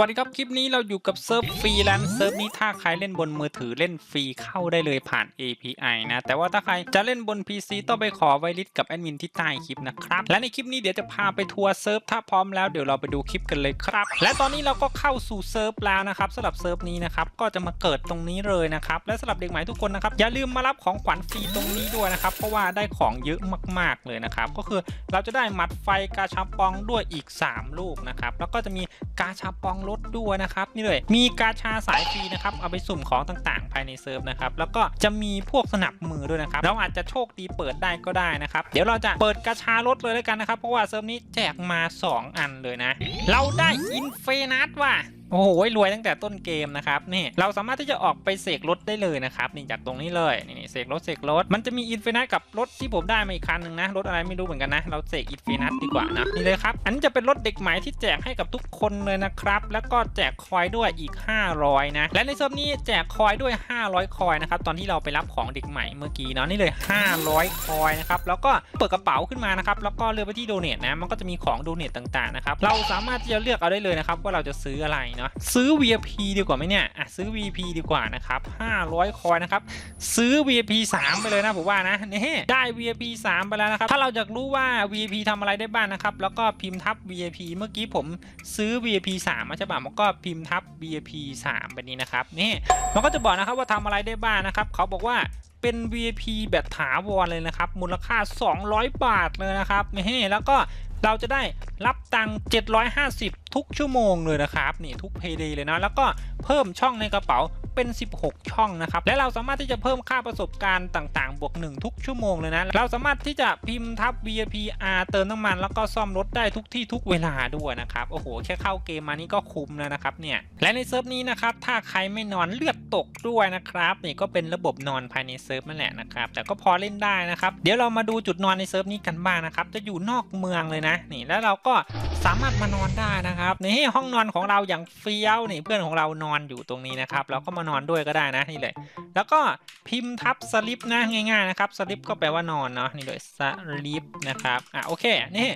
วัสดีครับ คลิปนี้เราอยู่กับเซิร์ฟฟรีแลนซ์เซิร์ฟนี้ถ้าใครเล่นบนมือถือเล่นฟรีเข้าได้เลยผ่าน API นะ แต่ว่าถ้าใครจะเล่นบน PC ต้องไปขอไวลิสกับแอดมินที่ใต้คลิปนะครับ และในคลิปนี้เดี๋ยวจะพาไปทัวร์เซิร์ฟถ้าพร้อมแล้วเดี๋ยวเราไปดูคลิปกันเลยครับ และตอนนี้เราก็เข้าสู่เซิร์ฟแล้วนะครับสำหรับเซิร์ฟนี้นะครับก็จะมาเกิดตรงนี้เลยนะครับและสำหรับเด็กใหม่ทุกคนนะครับอย่าลืมมารับของขวัญฟรีตรงนี้ด้วยนะครับเพราะว่าได้ของเยอะมาก ๆเลยนะครับก็คือเราจะได้หมัดไฟกาชาปองด้วยอีก 3 ลูกนะครับแล้วก็จะมีกาชาปองลดด้วยนะครับนี่เลยมีกาชาสายฟรีนะครับเอาไปสุ่มของต่างๆ ภายในเซิร์ฟนะครับแล้วก็จะมีพวกสนับมือด้วยนะครับเราอาจจะโชคดีเปิดได้ก็ได้นะครับเดี๋ยวเราจะเปิดกาชาลดเลยแล้วกันนะครับเพราะว่าเซิร์ฟนี้แจกมา 2 อันเลยนะ เราได้อินเฟนัสว่ะ โอ้โหรวยตั้งแต่ต้นเกมนะครับนี่เราสามารถที่จะออกไปเสกรถได้เลยนะครับนี่จากตรงนี้เลยนี่เสกรถเสกรถมันจะมีอินฟินิตกับรถที่ผมได้มาอีกคันหนึ่งนะรถอะไรไม่รู้เหมือนกันนะ เราเสกอินฟินิตดีกว่านะนี่เลยครับอันนี้จะเป็นรถเด็กใหม่ที่แจกให้กับทุกคนเลยนะครับแล้วก็แจกคอยด้วยอีก 500 นะ และในเซิร์ฟนี้แจกคอยด้วย 500 คอยนะครับตอนที่เราไปรับของเด็กใหม่เมื่อกี้เนาะนี่เลย 500 คอยนะครับแล้วก็เปิดกระเป๋าขึ้นมานะครับแล้วก็เลือกไปที่โดเนทนะมันก็จะมีของโดเนทต่างๆนะครับเราสามารถที่จะเลือกเอาได้เลยนะครับว่าเราจะซื้ออะไรเนาะซื้อ VIP ดีกว่าไหมเนี่ยอะซื้อ VIP ดีกว่านะครับ500 คอยนะครับ ซื้อ VIP 3 ไปเลยนะผมว่านะนี่ได้ VIP 3 ไปแล้วนะครับ ถ้าเราอยากรู้ว่า VIP ทำอะไรได้บ้างนะครับ แล้วก็พิมพ์ทับ VIP เมื่อกี้ผมซื้อ VIP 3มาใช่ป่ะมันก็พิมพ์ทับ VIP 3ไปนี้นะครับนี่มันก็จะบอกนะครับว่าทำอะไรได้บ้างนะครับเขาบอกว่าเป็น VIP แบบถาวรเลยนะครับ มูลค่า 200 บาทเลยนะครับนี่แล้วก็เราจะได้รับตังค์750ทุกชั่วโมงเลยนะครับนี่ทุกเพย์เดย์เลยนะแล้วก็เพิ่มช่องในกระเป๋าเป็น 16 ช่องนะครับและเราสามารถที่จะเพิ่มค่าประสบการณ์ต่างๆ บวก 1 ทุกชั่วโมงเลยนะเราสามารถที่จะพิมพ์ทับ VIP R เติมน้ำมัน แล้วก็ซ่อมรถได้ทุกที่ทุกเวลาด้วยนะครับโอ้โหแค่เข้าเกมมานี่ก็คุ้มแล้วนะครับเนี่ยและในเซิร์ฟนี้นะครับถ้าใครไม่นอนเลือดตกด้วยนะครับนี่ก็เป็นระบบนอนภายในเซิร์ฟนั่นแหละนะครับแต่ก็พอเล่นได้นะครับเดี๋ยวเรามาดูจุดนอนในเซิร์ฟนี้กันบ้างนะครับจะอยู่นอกเมืองเลยนะนี่แล้วเราก็สามารถมานอนได้นะครับนี่ห้องนอนของเราอย่างเฟี้ยวนี่เพื่อนของเรานอนอยู่ตรงนี้นะครับ เราก็มานอนด้วยก็ได้นะนี่เลย แล้วก็พิมพ์ทับสลิปนะง่ายๆนะครับสลิปก็แปลว่านอนเนาะนี่เลยสลิปนะครับอะโอเคนี่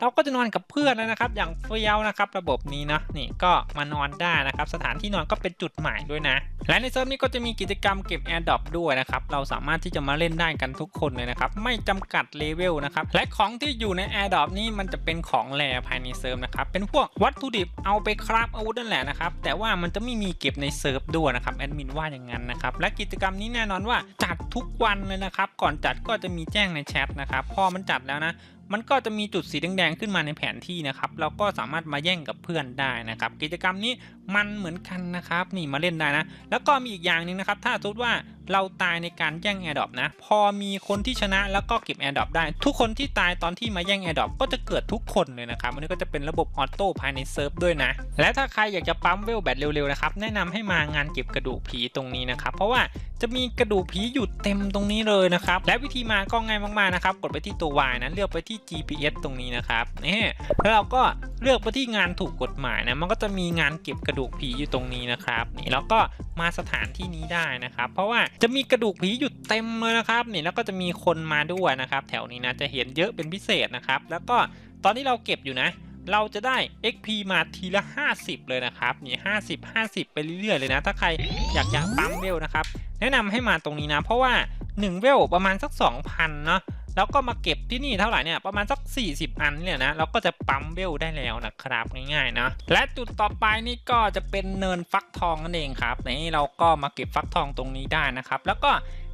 เราก็จะนอนกับเพื่อนแล้วนะครับ อย่างเฟี้ยวนะครับ ระบบนี้เนาะนี่ก็มานอนได้นะครับ สถานที่นอนก็เป็นจุดหมายด้วยนะ และในเซิร์ฟนี้ก็จะมีกิจกรรมเก็บแอร์ดรอปด้วยนะครับเราสามารถที่จะมาเล่นได้กันทุกคนเลยนะครับไม่จำกัดเลเวลนะครับและของที่อยู่ในแอร์ดรอปนี้มันจะเป็นของแร่ภายในเซิร์ฟนะครับเป็นพวกวัตถุดิบเอาไปคราฟอาวุธนั่นแหละนะครับแต่ว่ามันจะไม่มีเก็บในเซิร์ฟด้วยนะครับแอดมินว่าอย่างนั้นนะครับและกิจกรรมนี้แน่นอนว่าจัดทุกวันเลยนะครับก่อนจัดก็จะมีแจ้งในแชทนะครับพอมันจัดแล้วนะ มันก็จะมีจุดสีแดงๆขึ้นมาในแผนที่นะครับเราก็สามารถมาแย่งกับเพื่อนได้นะครับ กิจกรรมนี้มันเหมือนกันนะครับนี่มาเล่นได้นะ แล้วก็มีอีกอย่างหนึ่งนะครับ ถ้าสมมติว่าเราตายในการแย่งแอร์ดรอปนะ พอมีคนที่ชนะแล้วก็เก็บแอร์ดรอปได้ ทุกคนที่ตายตอนที่มาแย่งแอร์ดรอปก็จะเกิดทุกคนเลยนะครับอันนี้ก็จะเป็นระบบออโต้ภายในเซิร์ฟด้วยนะ และถ้าใครอยากจะปั๊มเวลแบบเร็วๆนะครับแนะนำให้มางานเก็บกระดูกผีตรงนี้นะครับเพราะว่า จะมีกระดูกผีอยู่เต็มตรงนี้เลยนะครับ และวิธีมาก็ง่ายมากๆนะครับ กดไปที่ตัว Y นะเลือกไปที่ GPS ตรงนี้นะครับนี่แล้วเราก็เลือกไปที่งานถูกกฎหมายนะมันก็จะมีงานเก็บกระดูกผีอยู่ตรงนี้นะครับนี่แล้วก็มาสถานที่นี้ได้นะครับ เพราะว่าจะมีกระดูกผีอยู่เต็มเลยนะครับนี่แล้วก็จะมีคนมาด้วยนะครับ แถวนี้นะจะเห็นเยอะเป็นพิเศษนะครับ แล้วก็ตอนที่เราเก็บอยู่นะ เราจะได้ XP มาทีละ 50 เลยนะครับนี่50 50 ไปเรื่อยๆเลยนะ ถ้าใครอยากจะปั๊มเวลนะครับ แนะนำให้มาตรงนี้นะ เพราะว่า 1 เวลประมาณสัก 2,000 เนาะแล้วก็มาเก็บที่นี่เท่าไหร่เนี่ยประมาณสัก 40 อันเนี่ยนะเราก็จะปั๊มเวลได้แล้วนะครับง่ายๆนะและจุดต่อไปนี่ก็จะเป็นเนินฟักทองนั่นเองครับนี่เราก็มาเก็บฟักทองตรงนี้ได้นะครับ แล้วก็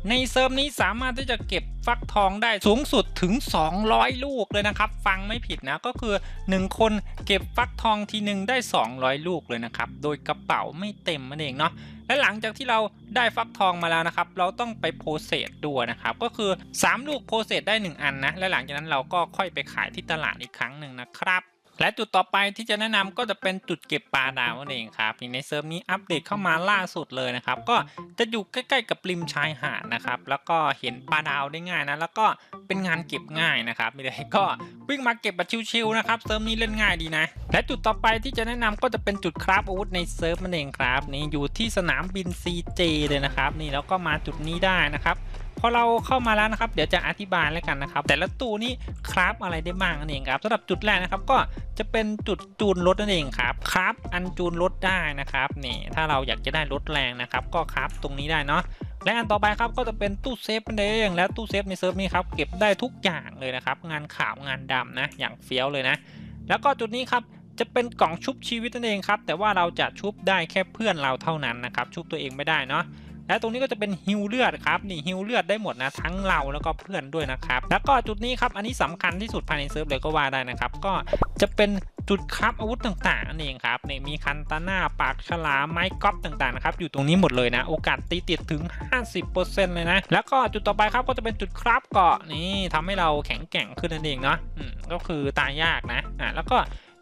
ในเซิร์ฟนี้สามารถที่จะเก็บฟักทองได้สูงสุดถึง 200 ลูกเลยนะครับ ฟังไม่ผิดนะก็คือ 1 คนเก็บฟักทองทีหนึ่งได้ 200 ลูกเลยนะครับ โดยกระเป๋าไม่เต็มนั่นเองเนาะและหลังจากที่เราได้ฟักทองมาแล้วนะครับ เราต้องไปโพเซสด้วยนะครับ ก็คือ 3 ลูกโพเซสได้ 1 อันนะ และหลังจากนั้นเราก็ค่อยไปขายที่ตลาดอีกครั้งหนึ่งนะครับ และจุดต่อไปที่จะแนะนำก็จะเป็นจุดเก็บปลาดาวนั่นเองครับในเซิร์ฟนี้อัปเดตเข้ามาล่าสุดเลยนะครับ ก็จะอยู่ใกล้ๆกับริมชายหาดนะครับ แล้วก็เห็นปลาดาวได้ง่ายนะ แล้วก็เป็นงานเก็บง่ายนะครับไม่ได้ก็วิ่งมาเก็บแบบชิวๆนะครับ เซิร์ฟนี้เล่นง่ายดีนะ และจุดต่อไปที่จะแนะนำก็จะเป็นจุดคราฟอาวุธในเซิร์ฟนั่นเองครับ นี่อยู่ที่สนามบิน CJ เลยนะครับ นี่แล้วก็มาจุดนี้ได้นะครับ พอเราเข้ามาแล้วนะครับ เดี๋ยวจะอธิบายแล้วกันนะครับ แต่ละตู้นี้คราฟอะไรได้บ้างนั่นเองครับสำหรับจุดแรกนะครับก็จะเป็นจุดจูนรถนั่นเองครับคราฟอันจูนรถได้นะครับนี่ถ้าเราอยากจะได้รถแรงนะครับ ก็คราฟตรงนี้ได้เนาะและอันต่อไปครับก็จะเป็นตู้เซฟนั่นเองและตู้เซฟในเซิร์ฟนี้ครับเก็บได้ทุกอย่างเลยนะครับ งานขาวงานดำนะ อย่างเฟี้ยวเลยนะ แล้วก็จุดนี้ครับจะเป็นกล่องชุบชีวิตนั่นเองครับแต่ว่าเราจะชุบได้แค่เพื่อนเราเท่านั้นนะครับ ชุบตัวเองไม่ได้เนาะ และตรงนี้ก็จะเป็นฮิวเลือดครับนี่ฮิวเลือดได้หมดนะทั้งเราแล้วก็เพื่อนด้วยนะครับแล้วก็จุดนี้ครับอันนี้สำคัญที่สุดภายในเซิร์ฟเลยก็ว่าได้นะครับก็จะเป็นจุดครับอาวุธต่างๆนั่นเองครับนี่มีคันตาน่าปากฉลามไม้ก๊อปต่างๆนะครับอยู่ตรงนี้หมดเลยนะ โอกาสตีติดถึง 50%เลยนะ แล้วก็จุดต่อไปครับก็จะเป็นจุดครับเกาะนี่ทำให้เราแข็งแกร่งขึ้นนั่นเองเนาะก็คือตายยากนะอ่าแล้วก็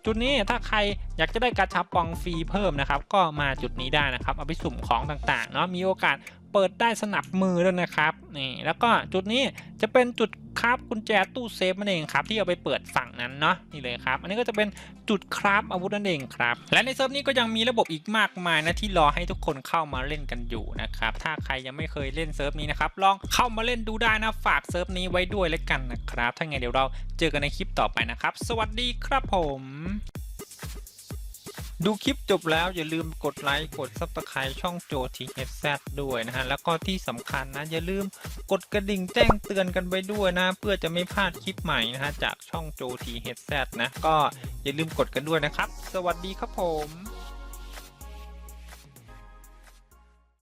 จุดนี้ถ้าใครอยากจะได้กระชับปองฟรีเพิ่มนะครับ ก็มาจุดนี้ได้นะครับ เอาไปสุ่มของต่างๆเนาะมีโอกาส เปิดได้สนับมือด้วยนะครับนี่แล้วก็จุดนี้จะเป็นจุดคราฟกุญแจตู้เซฟนั่นเองครับที่เอาไปเปิดฝั่งนั้นเนาะนี่เลยครับ อันนี้ก็จะเป็นจุดคราฟอาวุธนั่นเองครับ และในเซิร์ฟนี้ก็ยังมีระบบอีกมากมายนะที่รอให้ทุกคนเข้ามาเล่นกันอยู่นะครับถ้าใครยังไม่เคยเล่นเซิร์ฟนี้นะครับลองเข้ามาเล่นดูได้นะฝากเซิร์ฟนี้ไว้ด้วยแล้วกันนะครับถ้าไงเดี๋ยวเราเจอกันในคลิปต่อไปนะครับ สวัสดีครับผม ดูคลิปจบแล้วอย่าลืมกดไลค์กด Subscribe ช่องโจ THZ ด้วยนะฮะ แล้วก็ที่สำคัญนะ อย่าลืมกดกระดิ่งแจ้งเตือนกันไว้ด้วยนะ เพื่อจะไม่พลาดคลิปใหม่นะฮะ จากช่องโจ THZ นะ ก็อย่าลืมกดกันด้วยนะครับ สวัสดีครับผม